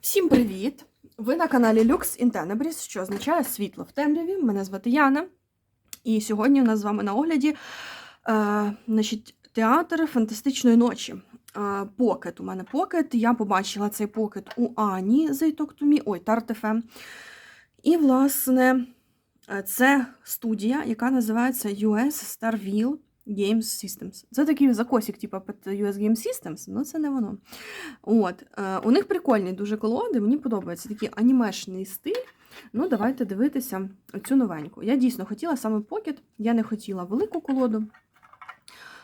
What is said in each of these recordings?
Всім привіт! Ви на каналі Lux in Tenebris, що означає світло в темряві. Мене звати Яна. І сьогодні у нас з вами на огляді е, значить, театр фантастичної ночі. Е, покет. У мене покет. Я побачила цей покет у Ані з Talk to Me, ой, Tart.fm. І, власне, е, це студія, яка називається US Starville Games Systems. Це такий закосик, типу під US Game Systems, ну це не воно. От, е, у них прикольні дуже колоди, мені подобається такий анімешний стиль. Ну, давайте дивитися цю новеньку. Я дійсно хотіла саме покет, я не хотіла велику колоду,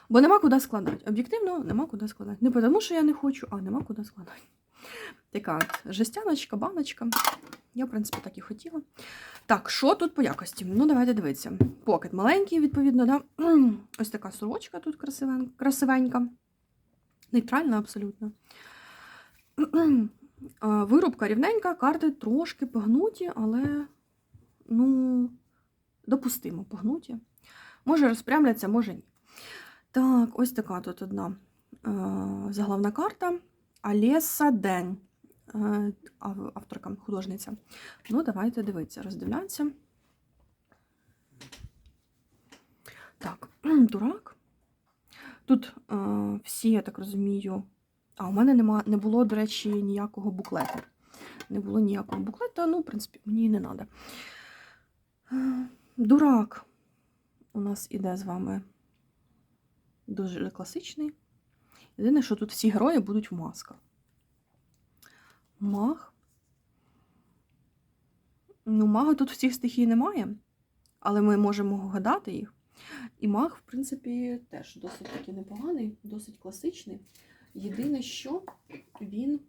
бо нема куди складати. Об'єктивно, нема куди складати. Не тому, що я не хочу, а нема куди складати. Така от жестяночка, баночка. Я, в принципі, так і хотіла. Так, що тут по якості? Ну, давайте дивитися. Покет маленький, відповідно, да? Ось така сорочка тут красивен- красивенька. Нейтральна абсолютно. Вирубка рівненька, карти трошки погнуті, але ну, допустимо погнуті. Може розпрямляться, може ні. Так, ось така тут одна заглавна карта. Алеса День. Е, авторка, художниця. Ну, давайте дивитися, роздивлятися. Так, дурак. Тут е, всі, я так розумію, а у мене нема, не було, до речі, ніякого буклету. Не було ніякого буклета, ну, в принципі, мені і не треба. Дурак у нас іде з вами дуже класичний. Єдине, що тут всі герої будуть в масках. Маг. Ну, мага тут всіх стихій немає, але ми можемо гадати їх. І маг, в принципі, теж досить таки непоганий, досить класичний. Єдине, що він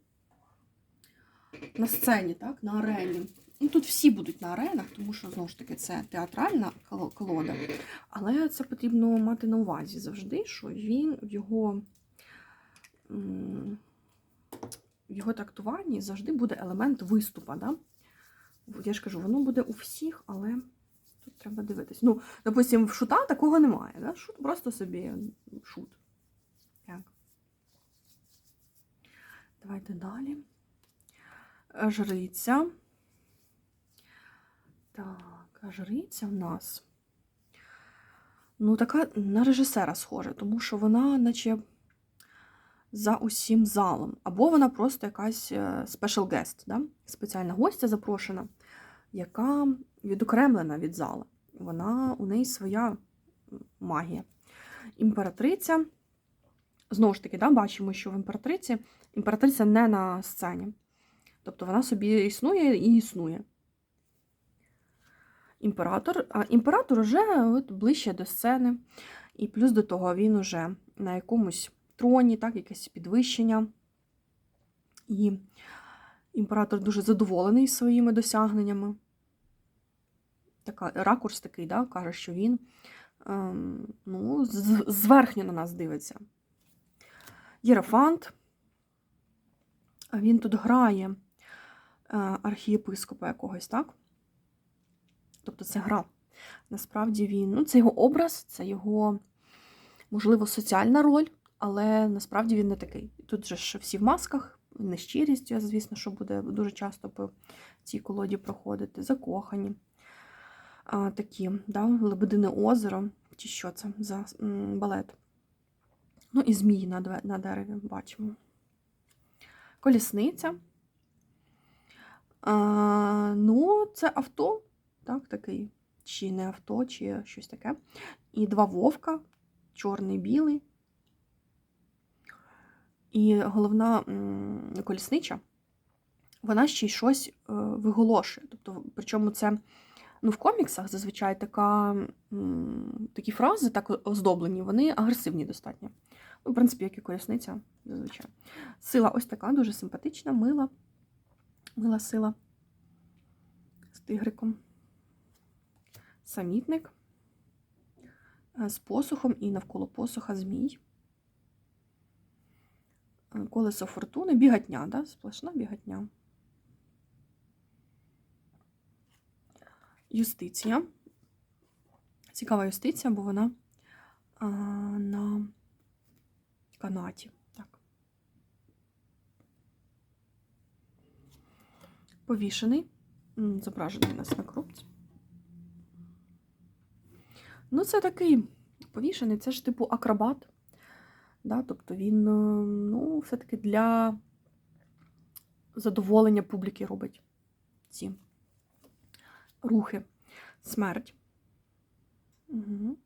на сцені, так, на арені. Ну, тут всі будуть на аренах, тому що, знову ж таки, це театральна колода. Але це потрібно мати на увазі завжди, що він в його, в його трактуванні завжди буде елемент виступа. Да? Я ж кажу, воно буде у всіх, але тут треба дивитись. Ну, допустим, в шута такого немає. Да? Шут просто собі шут. Так. Давайте далі. Жриця. Так, жриця в нас. Ну, така на режисера схожа, тому що вона, наче за усім залом. Або вона просто якась е, special guest, да? спеціальна гостя запрошена, яка відокремлена від зала. Вона у неї своя магія. Імператриця. Знову ж таки, да, бачимо, що в імператриці імператриця не на сцені. Тобто вона собі існує і існує. Імператор, а імператор вже от ближче до сцени. І плюс до того він уже на якомусь троні, так, якесь підвищення. І імператор дуже задоволений своїми досягненнями. Така, ракурс такий, да, каже, що він ем, ну, зверхньо на нас дивиться. Єрофант. Він тут грає е, архієпископа якогось, так? Тобто це гра. Насправді він, ну, це його образ, це його, можливо, соціальна роль, але насправді він не такий. Тут же ж всі в масках, нещирість, звісно, що буде дуже часто по цій колоді проходити, закохані. А, такі, да, Лебедине озеро, чи що це за балет. Ну і змії на, на дереві бачимо. Колісниця. А, ну, це авто, так, такий, чи не авто, чи щось таке. І два вовка, чорний, білий. І головна коліснича, вона ще й щось е, виголошує. Тобто, причому це ну, в коміксах зазвичай така, такі фрази так оздоблені, вони агресивні достатньо. Ну, в принципі, як і колісниця, зазвичай. Сила ось така, дуже симпатична, мила. Мила сила з тигриком. Самітник е, з посухом і навколо посуха змій. Колесо фортуни, бігатня, да? сплошна бігатня. Юстиція. Цікава юстиція, бо вона а, на канаті. Так. Повішений. Зображений у нас на коробці. Ну, це такий повішений, це ж типу акробат. Да? Тобто він, е, ну, все-таки для задоволення публіки робить ці рухи. Смерть. Угу.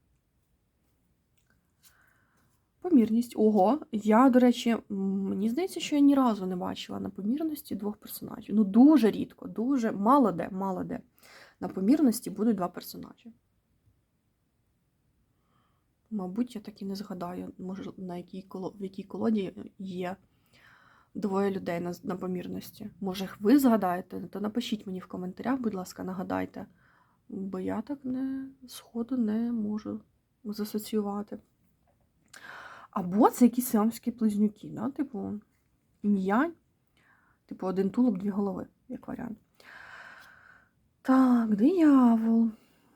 Помірність. Ого, я, до речі, мені здається, що я ні разу не бачила на помірності двох персонажів. Ну, дуже рідко, дуже мало де, мало де. На помірності будуть два персонажі. Мабуть, я так і не згадаю, може, на якій в якій колоді є двоє людей на, на помірності. Може, ви згадаєте, то напишіть мені в коментарях, будь ласка, нагадайте. Бо я так не сходу не можу засоціювати. Або це якісь сиамські близнюки, да? типу ім'янь, типу один тулуб, дві голови, як варіант. Так, диявол.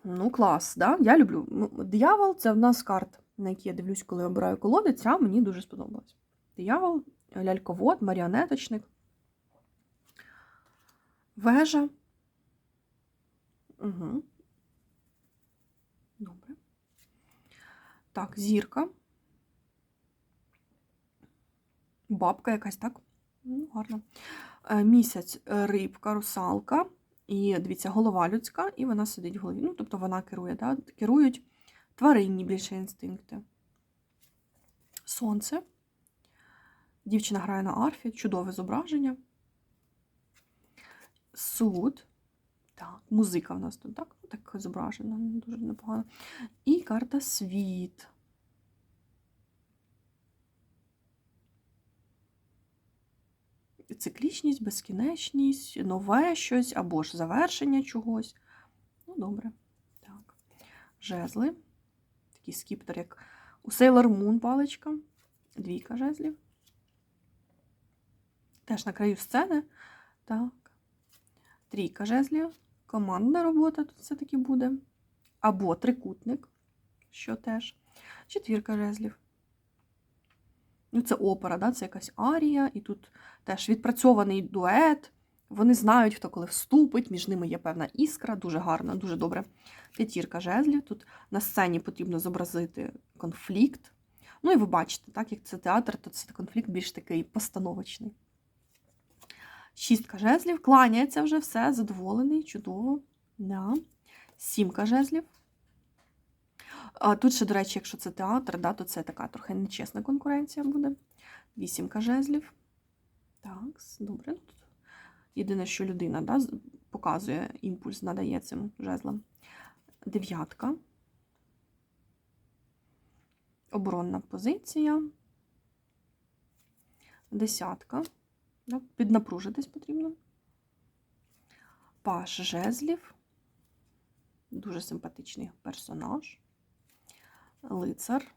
Ну, клас, да? Я люблю. Ну, Диявол це в нас карт, на які я дивлюсь, коли обираю колоди. Ця мені дуже сподобалась. Диявол, ляльковод, маріонеточник, вежа. Угу. Добре. Так, зірка. Бабка якась, так? Ну, гарно. Е, Місяць рибка, русалка. І дивіться, голова людська, і вона сидить в голові. Ну, тобто вона керує, да? керують тваринні більше інстинкти. Сонце. Дівчина грає на арфі, чудове зображення. Суд. Так, музика в нас тут, так? Так зображена, дуже непогано. І карта світ. Циклічність, безкінечність, нове щось або ж завершення чогось. Ну, добре. Так. Жезли. Такий скіптер, як у Sailor Moon паличка. Двійка жезлів. Теж на краю сцени. Так. Трійка жезлів. Командна робота тут все-таки буде. Або трикутник, що теж. Четвірка жезлів. Ну, це опера, да? це якась арія, і тут теж відпрацьований дует. Вони знають, хто коли вступить, між ними є певна іскра, дуже гарна, дуже добре. П'ятірка жезлів. Тут на сцені потрібно зобразити конфлікт. Ну і ви бачите, так як це театр, то це конфлікт більш такий постановочний. Шістка жезлів, кланяється вже все, задоволений, чудово. Да. Сімка жезлів. А Тут ще, до речі, якщо це театр, да, то це така трохи нечесна конкуренція буде. Вісімка жезлів. Так, добре. Ну, Єдине, що людина да, показує імпульс, надає цим жезлам. Дев'ятка. Оборонна позиція. Десятка. Да, піднапружитись потрібно. Паш жезлів. Дуже симпатичний персонаж. Лицар.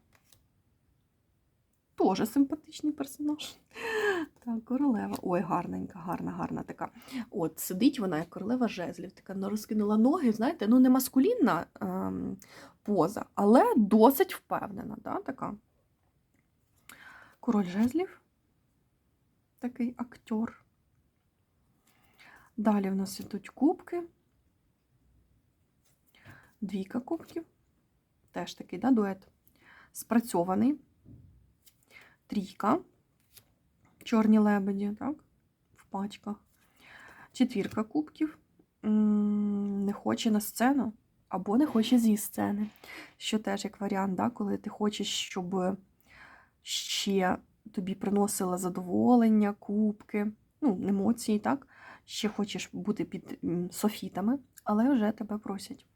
Тоже симпатичний персонаж. Так, королева. Ой, гарненька, гарна, гарна така. От, сидить вона, як королева жезлів, така ну, розкинула ноги, знаєте, ну не маскулінна ем, поза, але досить впевнена, да, така. Король жезлів. Такий актор. Далі в нас ідуть кубки. Двійка кубків. Теж такий да, дует. Спрацьований. Трійка. Чорні лебеді, так? В пачках. Четвірка кубків. Не хоче на сцену або не хоче зі сцени. Що теж як варіант, да? коли ти хочеш, щоб ще тобі приносила задоволення, кубки, ну, емоції, так? Ще хочеш бути під софітами, але вже тебе просять.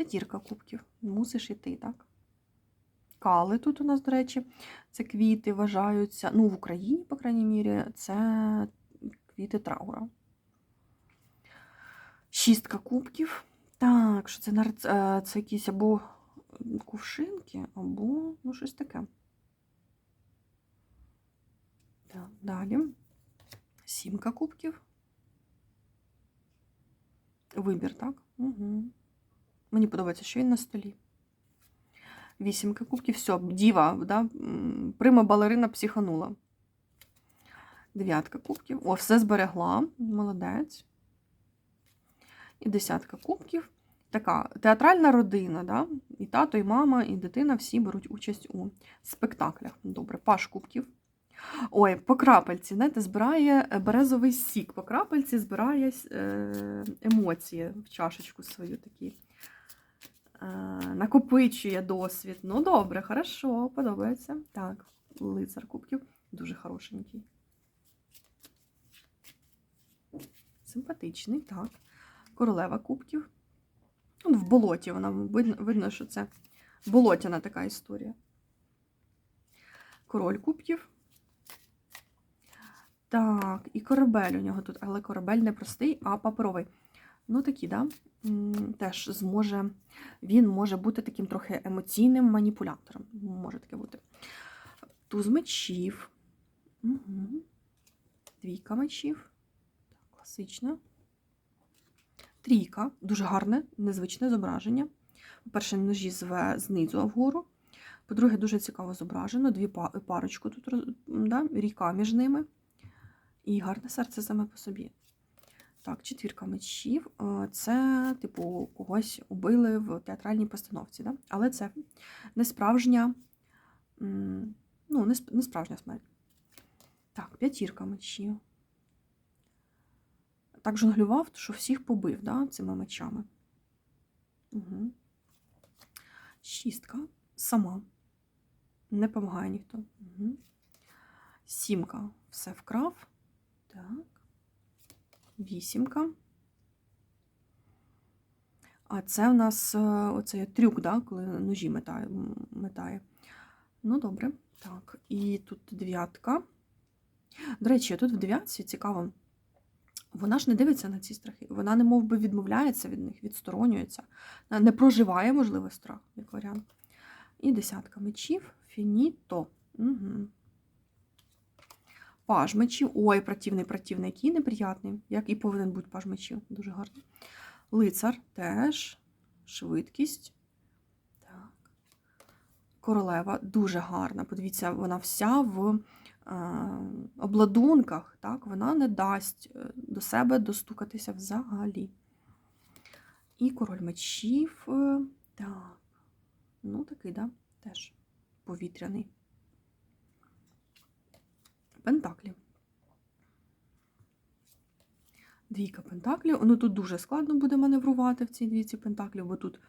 П'ятірка кубків. Мусиш іти, так? Кали тут у нас, до речі, це квіти вважаються. Ну, в Україні, по крайній мірі, це квіти траура. Шістка кубків. Так, що це нарц... е, це якісь або кувшинки, або ну, щось таке. Так, далі. Сімка кубків. Вибір, так? Угу. Мені подобається, що він на столі. Вісімка кубків, все, діва, да? прима балерина психанула. Дев'ятка кубків. О, все зберегла. Молодець. І десятка кубків. Така театральна родина, да? і тато, і мама, і дитина всі беруть участь у спектаклях. Добре, паш кубків. Ой, по крапельці, знаєте, збирає е, березовий сік. По крапельці збирає е, емоції в чашечку свою такі. Е, накопичує досвід. Ну, добре, хорошо, подобається. Так, лицар кубків. Дуже хорошенький. Симпатичний, так. Королева кубків. В болоті вона видно, видно, що це болотяна така історія. Король кубків. Так, і корабель у нього тут, але корабель не простий, а паперовий. Ну, такі, да? Теж зможе, він може бути таким трохи емоційним маніпулятором. Може таке бути. Туз мечів. Угу. Двійка мечів. Так, класично. Трійка. Дуже гарне, незвичне зображення. По-перше, ножі знизу вгору. По-друге, дуже цікаво зображено. Дві па- парочку тут да? ріка між ними. І гарне серце саме по собі. Так, четвірка мечів. Е, Це, типу, когось убили в театральній постановці. Да? Але це не справжня, ну, не, справжня смерть. Так, п'ятірка мечів. Так жонглював, що всіх побив да, цими мечами. Угу. Шістка. Сама. Не допомагає ніхто. Угу. Сімка. Все вкрав. Так. Вісімка. А це в нас е, оцей трюк, да, коли ножі метає. метає. Ну, добре. Так, і тут дев'ятка. До речі, тут в дев'ятці цікаво. Вона ж не дивиться на ці страхи. Вона не мов би відмовляється від них, відсторонюється. Не проживає, можливо, страх, як варіант. І десятка мечів. Фініто. Угу. Паж мечів. Ой, противний, противний, який неприятний. Як і повинен бути паж мечів. Дуже гарно. Лицар теж. Швидкість. Так. Королева дуже гарна. Подивіться, вона вся в е, обладунках. Так? Вона не дасть е, до себе достукатися взагалі. І король мечів. е, Так. Ну, такий, да? Теж повітряний. Пентаклі. Двійка пентаклів. Ну тут дуже складно буде маневрувати в цій двійці пентаклів, бо тут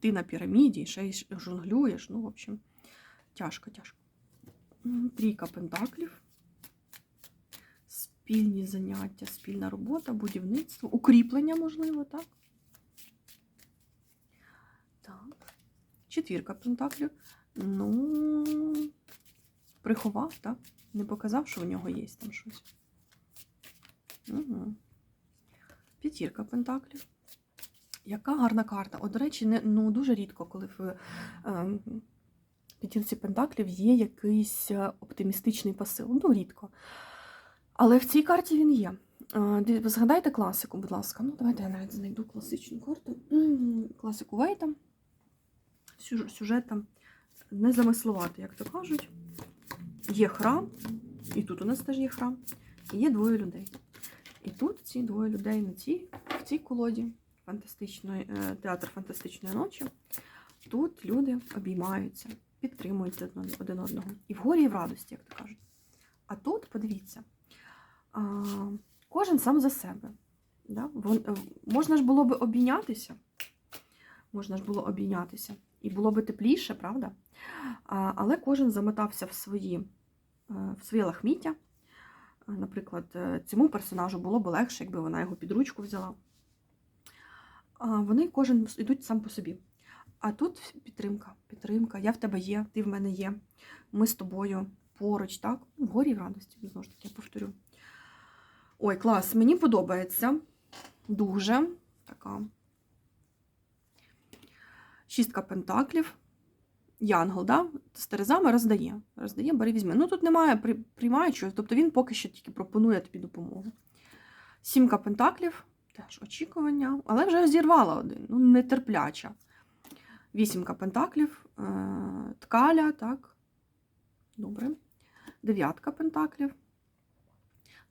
ти на піраміді, ще й жонглюєш. Ну, в общем, тяжко, тяжко. Трійка пентаклів. Спільні заняття, спільна робота, будівництво, укріплення, можливо, так? Так. Четвірка пентаклів. Ну, приховав, так? Не показав, що в нього є там щось. Угу. П'ятірка пентаклів. Яка гарна карта. От, до речі, не, ну, дуже рідко, коли в е, п'ятірці пентаклів є якийсь е, оптимістичний посил. Ну, рідко. Але в цій карті він є. Е, Згадайте класику, будь ласка. Ну, давайте я навіть знайду класичну карту. Класику Вейта. Сюж- Сюжет там не замислувати, як то кажуть. Є храм, і тут у нас теж є храм, і є двоє людей. І тут ці двоє людей на цій, в цій колоді фантастичної, е, театр фантастичної ночі. Тут люди обіймаються, підтримують один- одного. І в горі, і в радості, як то кажуть. А тут, подивіться, кожен сам за себе. Да? Е, Можна ж було би обійнятися. Можна ж було обійнятися. І було би тепліше, правда? Але кожен замотався в свої, в своє лахміття. Е, Наприклад, е, цьому персонажу було б легше, якби вона його під ручку взяла. Вони кожен йдуть сам по собі. А тут підтримка, підтримка. Я в тебе є, ти в мене є. Ми з тобою поруч, так? В горі і в радості, знову ж таки, я повторю. Ой, клас, мені подобається. Дуже така. Шістка пентаклів. Янгол, да? з терезами роздає. Роздає, бери візьми. Ну тут немає при, приймаючого, тобто він поки що тільки пропонує тобі допомогу. Сімка пентаклів, теж очікування, але вже зірвала один, ну нетерпляча. Вісімка пентаклів, е, ткаля, так. Добре. Дев'ятка пентаклів.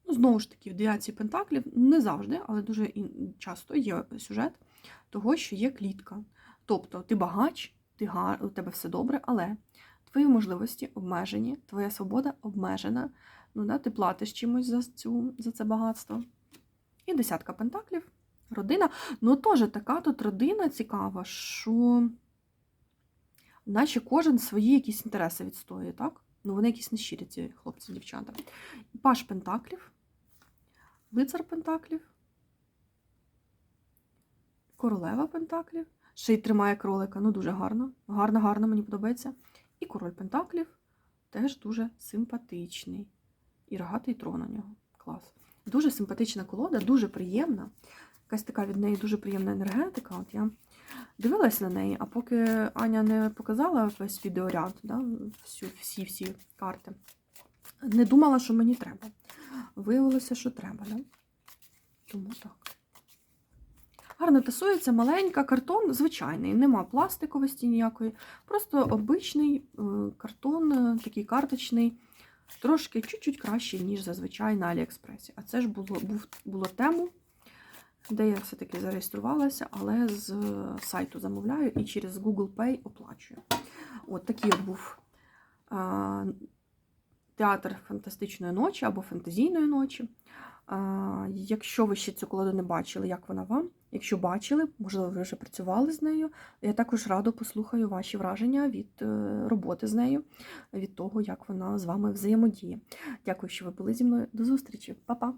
Ну, знову ж таки, в дев'ятці пентаклів не завжди, але дуже часто є сюжет того, що є клітка. Тобто ти багач, ти у тебе все добре, але твої можливості обмежені, твоя свобода обмежена. Ну, да, ти платиш чимось за, цю, за це багатство. І десятка пентаклів, родина. Ну, теж така тут родина цікава, що наче кожен свої якісь інтереси відстоює, так? Ну, вони якісь нещирі, ці хлопці, дівчата. Паш Пентаклів, лицар Пентаклів, королева Пентаклів. Ще й тримає кролика. Ну, дуже гарно. Гарно, гарно, мені подобається. І король Пентаклів теж дуже симпатичний. І рогатий трон у нього. Клас. Дуже симпатична колода, дуже приємна. Якась така від неї дуже приємна енергетика. От я дивилась на неї, а поки Аня не показала весь відеоряд, да, всі всі карти, не думала, що мені треба. Виявилося, що треба, да? Тому так. Гарно тасується, маленька, картон звичайний, нема пластиковості ніякої. Просто обичний е, картон, е, такий карточний, трошки чуть-чуть кращий, ніж зазвичай на Аліекспресі. А це ж було, був, було тему, де я все-таки зареєструвалася, але з сайту замовляю і через Google Pay оплачую. От такий був театр фантастичної ночі або фантазійної ночі. Якщо ви ще цю колоду не бачили, як вона вам? Якщо бачили, можливо, ви вже працювали з нею. Я також радо послухаю ваші враження від е, роботи з нею, від того, як вона з вами взаємодіє. Дякую, що ви були зі мною. До зустрічі, Па-па!